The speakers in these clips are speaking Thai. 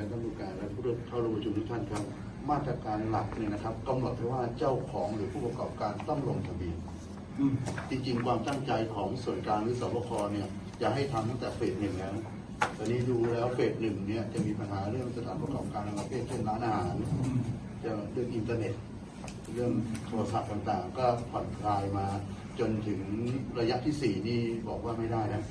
ครับท่านผู้การและผู้เข้าร่วมประชุมทุกท่านครับ มาตรการหลักเนี่ยนะครับกำหนดไว้ว่าเจ้าของหรือผู้ประกอบการต้องลงทะเบียนจริงๆ ความตั้งใจของส่วนกลางหรือสบคเนี่ยจะให้ทำตั้งแต่เฟสหนึ่งแล้วตอนนี้ดูแล้วเฟสหนึ่งเนี่ยจะมีปัญหาเรื่องสถานประกอบการในประเภทเช่นร้านอาหารจะเรื่องอินเทอร์เน็ต เรื่องโทรศัพท์ต่างๆ ก็ผ่อนคลายมาจนถึงระยะที่สี่นี่บอกว่าไม่ได้นะ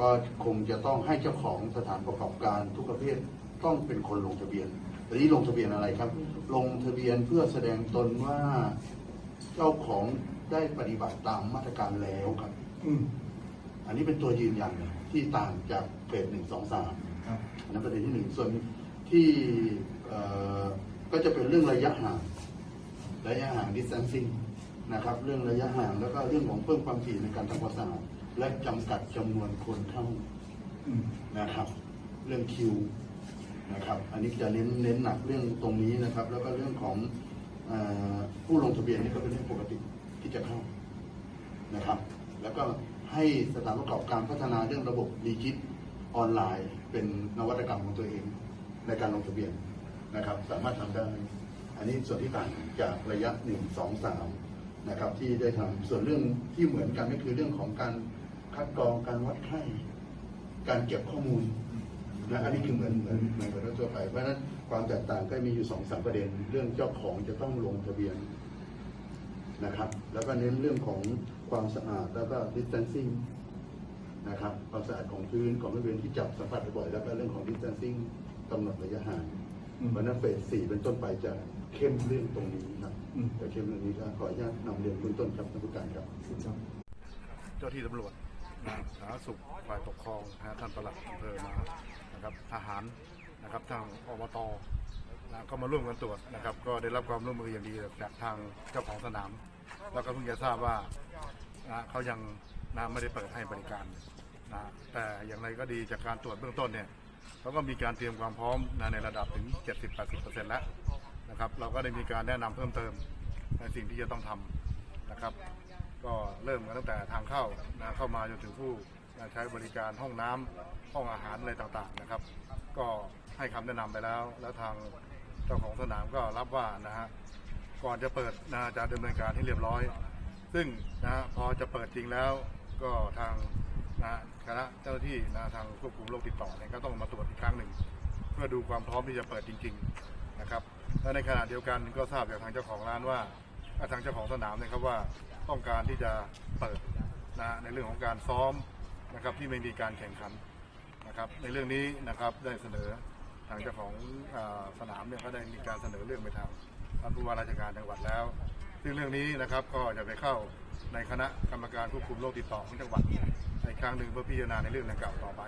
ก็คงจะต้องให้เจ้าของสถานประกอบการทุกประเภท ต้องเป็นคนลงทะเบียนแต่นี้ลงทะเบียนอะไรครับ ลงทะเบียนเพื่อแสดงตนว่าเจ้าของได้ปฏิบัติตามมาตรการแล้วครับ อืมอันนี้เป็นตัวยืนยันที่ต่างจากเฟสหนึ่งสองสามครับอันนั้นประเด็นที่หนึ่งส่วนที่เอ่อก็จะเป็นเรื่องระยะห่างระยะห่าง distancing นะครับ เรื่องระยะห่างแล้วก็เรื่องของเพิ่มความถี่ในการทำความสะอาดและจำกัดจำนวนคนเข้าอืมนะครับ เรื่องคิว นะครับ อันนี้จะเน้นเน้นหนักเรื่องตรงนี้นะครับ แล้วก็เรื่องของอผู้ลงทะเบียนนี่ก็เป็นเรื่องปกติที่จะเข้านะครับ แล้วก็ให้สถานประกอบการพัฒนาเรื่องระบบดิจิตออนไลน์ เป็นนวัตกรรมของตัวเองในการลงทะเบียนนะครับ สามารถทำได้ อันนี้ส่วนที่ต่างจากระยะหนึ่งสองสามนะครับที่ได้ทำส่วนเรื่องที่เหมือนกันก็คือเรื่องของการคัดกรองการวัดไข้การเก็บข้อมูล นะอันนี้คือเหมือนเหมือนเหมือนกับทั่วไป เพราะฉะนั้นความแตกต่างก็มีอยู่สองสามประเด็น เรื่องเจ้าของจะต้องลงทะเบียนนะครับ แล้วก็เน้นเรื่องของความสะอาดแล้วก็ distancing นะครับความสะอาดของพื้นของบริเวณที่จับสัมผัสบ่อยๆแล้วก็เรื่องของ distancing กำหนดระยะห่างอืมเพราะฉะนั้นเฟสสี่เป็นต้นไปจะเข้มเรื่องตรงนี้ครับอืมจะเข้มเรื่องนี้ก็ขออนุญาตนำเรียนเบื้องต้นครับท่านผู้การครับครับเจ้าที่ตำรวจนะสาธารณสุขฝ่ายปกครองนะท่านปลัดอำเภอมา นะครับทหารนะครับทางอบตนะก็มาร่วมกันตรวจนะครับ ก็ได้รับความร่วมมืออย่างดีจากทางเจ้าของสนาม แล้วก็เพิ่งจะทราบว่านะเขายังนะไม่ได้เปิดให้บริการนะแต่อย่างไรก็ดีจากการตรวจเบื้องต้นเนี่ยเขาก็มีการเตรียมความพร้อมนะในระดับถึง 70-80%แล้วนะครับเราก็ได้มีการแนะนำเพิ่มเติมในสิ่งที่จะต้องทำนะครับ ก็เริ่มกันตั้งแต่ทางเข้านะเข้ามาจนถึงผู้ ใช้บริการห้องน้ำห้องอาหารอะไรต่างๆนะครับ ก็ให้คำแนะนำไปแล้ว แล้วทางเจ้าของสนามก็รับว่านะฮะก่อนจะเปิดนะจะดำเนินการให้เรียบร้อย ซึ่งนะฮะพอจะเปิดจริงแล้วก็ทางนะคณะเจ้าหน้าที่นะทางควบคุมโรคติดต่อเนี่ยก็ต้องมาตรวจอีกครั้งหนึ่ง เพื่อดูความพร้อมที่จะเปิดจริง ๆนะครับและในขณะเดียวกันก็ทราบจากทางเจ้าของร้านว่าอ่าทางเจ้าของสนามเนี่ยครับว่าต้องการที่จะเปิดนะในเรื่องของการซ้อม นะครับที่ไม่มีการแข่งขันนะครับในเรื่องนี้นะครับได้เสนอทางเจ้าของอสนามเนี่ยก็ได้มีการเสนอเรื่องไปทางท่านผู้ว่าราชการจังหวัดแล้ว ซึ่งเรื่องนี้นะครับก็จะไปเข้าในคณะกรรมการควบคุมโรคติดต่อของจังหวัดในครั้งหนึ่งเพื่อพิจารณาในเรื่องดังกล่าวต่อไป